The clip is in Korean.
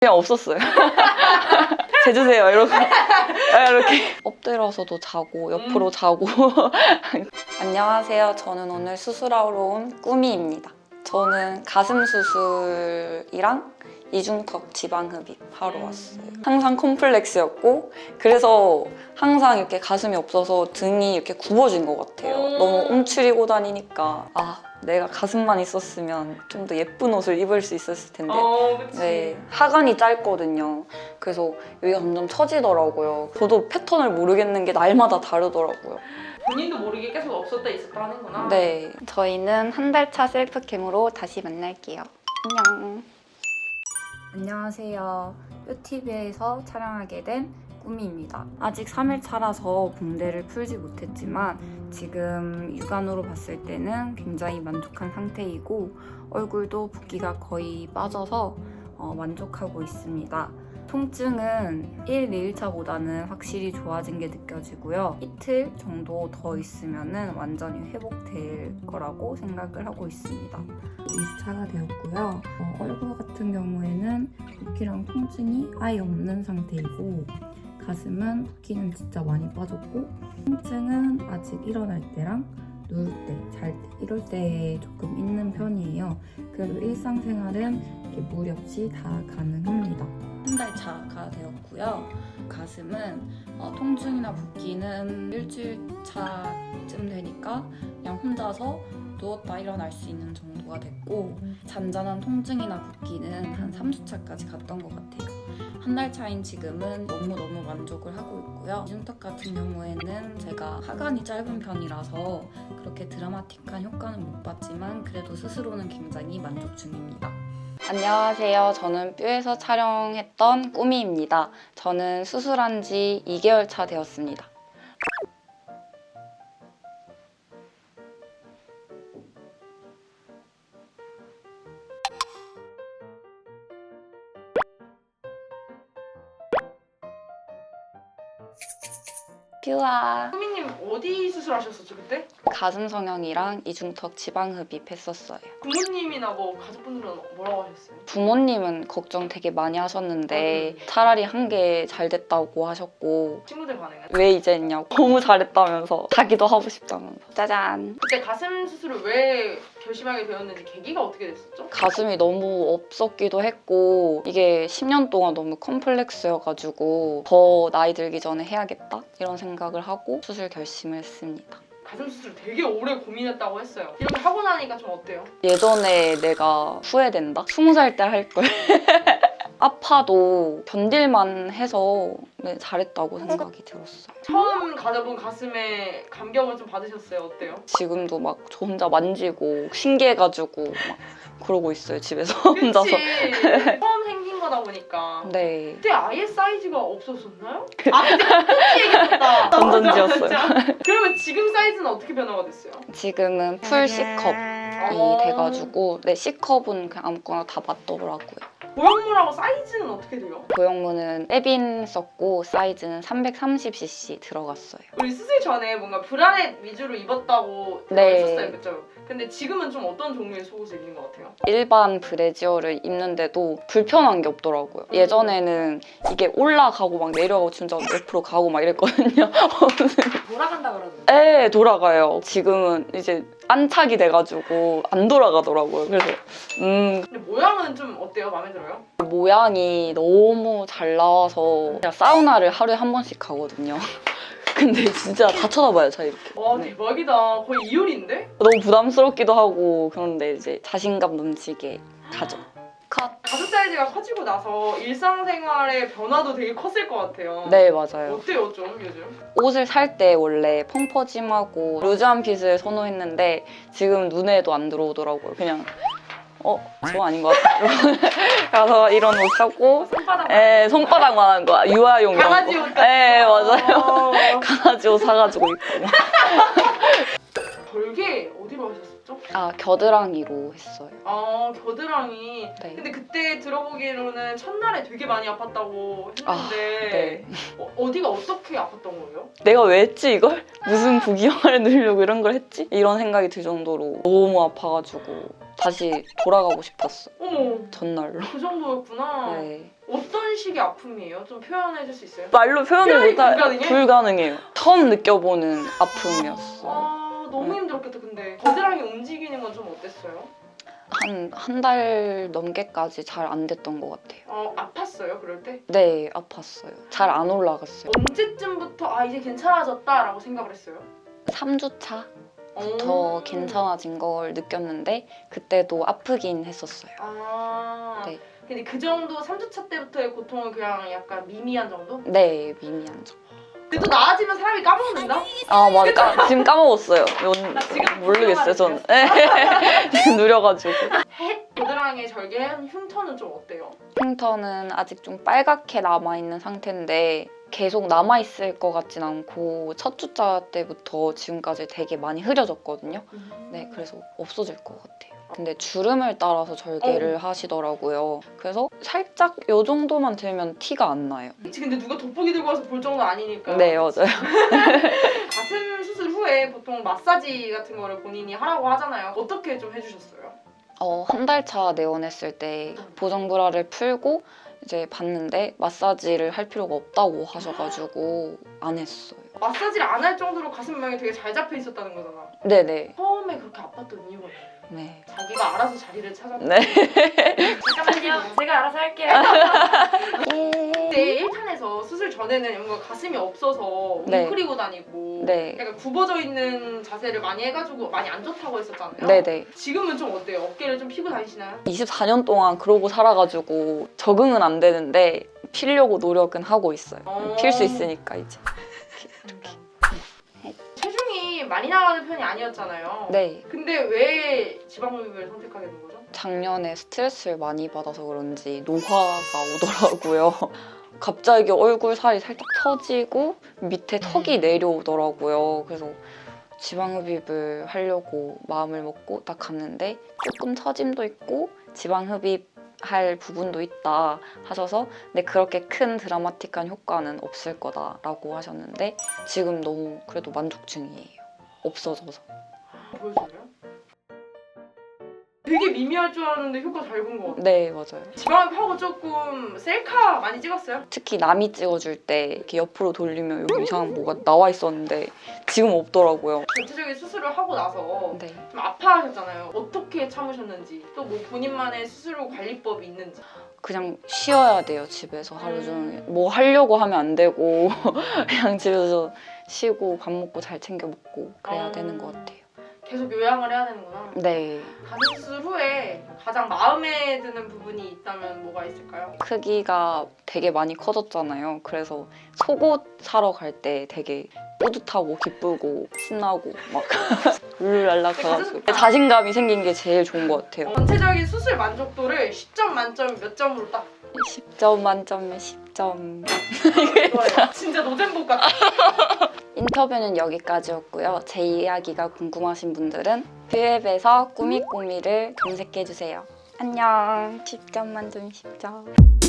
그냥 없었어요. 재주세요 이러고 아, 이렇게 엎드려서도 자고 옆으로 자고 안녕하세요. 저는 오늘 수술하러 온 꾸미입니다. 저는 가슴 수술이랑 이중턱 지방흡입 하러 왔어요. 항상 콤플렉스였고 그래서 항상 이렇게 가슴이 없어서 등이 이렇게 굽어진 것 같아요. 음. 너무 움츠리고 다니니까 아 내가 가슴만 있었으면 좀 더 예쁜 옷을 입을 수 있었을 텐데 어, 그치. 네, 하관이 짧거든요. 그래서 여기가 점점 처지더라고요. 저도 패턴을 모르겠는 게 날마다 다르더라고요. 본인도 모르게 계속 없었다 있었다 하는구나. 네, 저희는 한 달 차 셀프캠으로 다시 만날게요. 안녕. 안녕하세요. 뾰티비에서 촬영하게 된 꾸미입니다. 아직 3일 차라서 붕대를 풀지 못했지만 지금 육안으로 봤을 때는 굉장히 만족한 상태이고 얼굴도 붓기가 거의 빠져서 어, 만족하고 있습니다. 통증은 1, 2일차보다는 확실히 좋아진 게 느껴지고요. 이틀 정도 더 있으면 완전히 회복될 거라고 생각을 하고 있습니다. 2주차가 되었고요. 어, 얼굴 같은 경우에는 붓기랑 통증이 아예 없는 상태이고 가슴은 붓기는 진짜 많이 빠졌고 통증은 아직 일어날 때랑 누울 때, 잘 때, 이럴 때 조금 있는 편이에요. 그래도 일상생활은 이렇게 무리 없이 다 가능합니다. 한 달 차가 되었고요. 가슴은 어, 통증이나 붓기는 일주일 차쯤 되니까 그냥 혼자서 누웠다 일어날 수 있는 정도가 됐고 잔잔한 통증이나 붓기는 한 3주 차까지 갔던 것 같아요. 한 달 차인 지금은 너무 너무 만족을 하고 있고요. 이중턱 같은 경우에는 제가 하관이 짧은 편이라서 그렇게 드라마틱한 효과는 못 봤지만 그래도 스스로는 굉장히 만족 중입니다. 안녕하세요. 저는 뷰에서 촬영했던 꾸미입니다. 저는 수술한 지 2개월 차 되었습니다. 뷰아 수미님 어디 수술하셨었죠 그때? 가슴 성형이랑 이중턱 지방 흡입 했었어요. 부모님이나 뭐 가족분들은 뭐라고 하셨어요? 부모님은 걱정 되게 많이 하셨는데 차라리 한 게 잘 됐다고 하셨고 친구들 반응은? 왜 이제 했냐고 너무 잘했다면서 자기도 하고 싶다면서 짜잔 그때 가슴 수술을 왜 결심하게 되었는지 계기가 어떻게 됐었죠? 가슴이 너무 없었기도 했고 이게 10년 동안 너무 컴플렉스여가지고 더 나이 들기 전에 해야겠다 이런 생각을 하고 수술 결심을 했습니다. 가슴 수술 되게 오래 고민했다고 했어요. 이렇게 하고 나니까 좀 어때요? 예전에 내가 후회된다? 20살 때 할 걸. 아파도 견딜만 해서 네, 잘했다고 생각이 들었어요. 처음 가져본 가슴에 감격을 좀 받으셨어요. 어때요? 지금도 막 저 혼자 만지고 신기해가지고 막 그러고 있어요 집에서 혼자서. 그치? 처음 생긴 거다 보니까 네. 그때 아예 사이즈가 없었었나요? 아 그때. 건전지였어요. 맞아, 맞아. 그러면 지금 사이즈는 어떻게 변화가 됐어요? 지금은 풀 C컵이 어. 돼가지고 네 C컵은 그냥 아무거나 다 맞더라고요. 모양물하고 사이즈는 어떻게 돼요? 고형무는 세빈 썼고 사이즈는 330cc 들어갔어요. 우리 수술 전에 뭔가 브라넷 위주로 입었다고 네. 했었어요, 그죠? 근데 지금은 좀 어떤 종류의 속옷을 입는 것 같아요? 일반 브래지어를 입는데도 불편한 게 없더라고요. 예전에는 이게 올라가고 막 내려가고 진짜 옆으로 가고 막 이랬거든요. 돌아간다 그러는데. 에 돌아가요. 지금은 이제 안착이 돼가지고 안 돌아가더라고요. 그래서 음 근데 모양은 좀 어때요? 마음에 들어요? 모양이 너무 잘 나와서 제가 사우나를 하루에 한 번씩 가거든요. 근데 진짜 다 쳐다봐요, 저 이렇게. 와 네. 대박이다. 거의 이효리인데? 너무 부담스럽기도 하고 그런데 이제 자신감 넘치게 가죠. 컷. 가슴 사이즈가 커지고 나서 일상생활의 변화도 되게 컸을 것 같아요. 네, 맞아요. 어때요 좀 요즘? 옷을 살 때 원래 펑퍼짐하고 루즈한 핏을 선호했는데 지금 눈에도 안 들어오더라고요. 그냥 어? 저 아닌 것 같아. 이러고 가서 이런 옷 사고 손바닥. 에 손바닥만 한 거 유아용 이런 강아지 거. 옷 같은 에 거. 맞아요. 어. 강아지 옷 사가지고 입고 별게 하셨죠? 아 겨드랑이로 했어요. 아 겨드랑이. 네. 근데 그때 들어보기로는 첫날에 되게 많이 아팠다고 했는데 아, 네. 어, 어디가 어떻게 아팠던 거예요? 내가 왜 했지 이걸? 무슨 부기영화를 누리려고 이런 걸 했지? 이런 생각이 들 정도로 너무 아파가지고 다시 돌아가고 싶었어. 어머 전날로. 그 정도였구나. 네. 어떤 식의 아픔이에요? 좀 표현해 줄 수 있어요? 말로 표현을 표현이 못할 불가능해? 불가능해요. 처음 느껴보는 아픔이었어. 아 너무 네. 힘들었겠다 근데 겨드랑이 움직이는 건 좀 어땠어요? 한 한 달 넘게까지 잘 안 됐던 것 같아요. 어 아팠어요 그럴 때? 네, 아팠어요. 잘 안 올라갔어요. 언제쯤부터 아 이제 괜찮아졌다라고 생각을 했어요? 3주차 어. 더 괜찮아진 걸 느꼈는데 그때도 아프긴 했었어요. 아 네. 근데 그 정도 3주차 때부터의 고통은 그냥 약간 미미한 정도? 네, 미미한 점. 근데 또 나아지면 사람이 까먹는다? 아, 맞아. 까, 지금 까먹었어요. 연- 나 지금 모르겠어요, 저는. 네. 지금 누려가지고. 햇 겨드랑이에 절개한 흉터는 좀 어때요? 흉터는 아직 좀 빨갛게 남아있는 상태인데 계속 남아있을 것 같진 않고 첫 주차 때부터 지금까지 되게 많이 흐려졌거든요. 네, 그래서 없어질 것 같아요. 근데 주름을 따라서 절개를 하시더라고요. 그래서 살짝 요 정도만 들면 티가 안 나요. 그치 근데 누가 돋보기 들고 와서 볼 정도 아니니까 네, 맞아요. 가슴 수술 후에 보통 마사지 같은 거를 본인이 하라고 하잖아요 어떻게 좀 해주셨어요? 어, 한 달 차 내원했을 때 보정 브라를 풀고 이제 봤는데 마사지를 할 필요가 없다고 하셔가지고 안 했어요. 마사지를 안 할 정도로 가슴 모양이 되게 잘 잡혀 있었다는 거잖아 네네. 처음에 그렇게 아팠던 이유가 뭐예요? 네. 자기가 알아서 자리를 찾았다 네. 잠깐만요 제가 알아서 할게요 예. 근데 1탄에서 수술 전에는 뭔가 가슴이 없어서 네. 웅크리고 다니고 네. 약간 굽어져 있는 자세를 많이 해가지고 많이 안 좋다고 했었잖아요 네네. 지금은 좀 어때요? 어깨를 좀 피고 다니시나요? 24년 동안 그러고 살아가지고 적응은 안 되는데 피려고 노력은 하고 있어요. 어. 필 수 있으니까 이제. 체중이 많이 나가는 편이 아니었잖아요 네. 근데 왜 지방흡입을 선택하게 된 거죠? 작년에 스트레스를 많이 받아서 그런지 노화가 오더라고요. 갑자기 얼굴 살이 살짝 처지고 밑에 턱이 내려오더라고요. 그래서 지방흡입을 하려고 마음을 먹고 딱 갔는데 조금 처짐도 있고 지방흡입 할 부분도 있다 하셔서 근데 그렇게 큰 드라마틱한 효과는 없을 거다라고 하셨는데 지금 너무 그래도 만족 중이에요. 없어져서. 보여줄래요? 되게 미미할 줄 알았는데 효과 잘 본 것 같아요 네, 맞아요. 지방흡입하고 조금 셀카 많이 찍었어요? 특히 남이 찍어줄 때 이렇게 옆으로 돌리면 여기 이상한 뭐가 나와 있었는데 지금 없더라고요. 전체적인 수술을 하고 나서 네. 좀 아파하셨잖아요 어떻게 참으셨는지 또 뭐 본인만의 수술 후 관리법이 있는지 그냥 쉬어야 돼요, 집에서 하루 음. 종일. 뭐 하려고 하면 안 되고 그냥 집에서 쉬고 밥 먹고 잘 챙겨 먹고 그래야 음. 되는 것 같아요. 계속 요양을 해야 되는구나 네. 수술 후에 가장 마음에 드는 부분이 있다면 뭐가 있을까요? 크기가 되게 많이 커졌잖아요. 그래서 속옷 사러 갈 때 되게 뿌듯하고 기쁘고 신나고 막 룰랄라 가가지고 자신감이 생긴 게 제일 좋은 것 같아요. 전체적인 수술 만족도를 10점 만점 몇 점으로 딱 10점 만점에 10점. 좋아요. 진짜 노잼복 같아. 인터뷰는 여기까지였고요. 제 이야기가 궁금하신 분들은 뷰앱에서 꾸미꾸미를 검색해주세요. 안녕. 10점 만점 10점.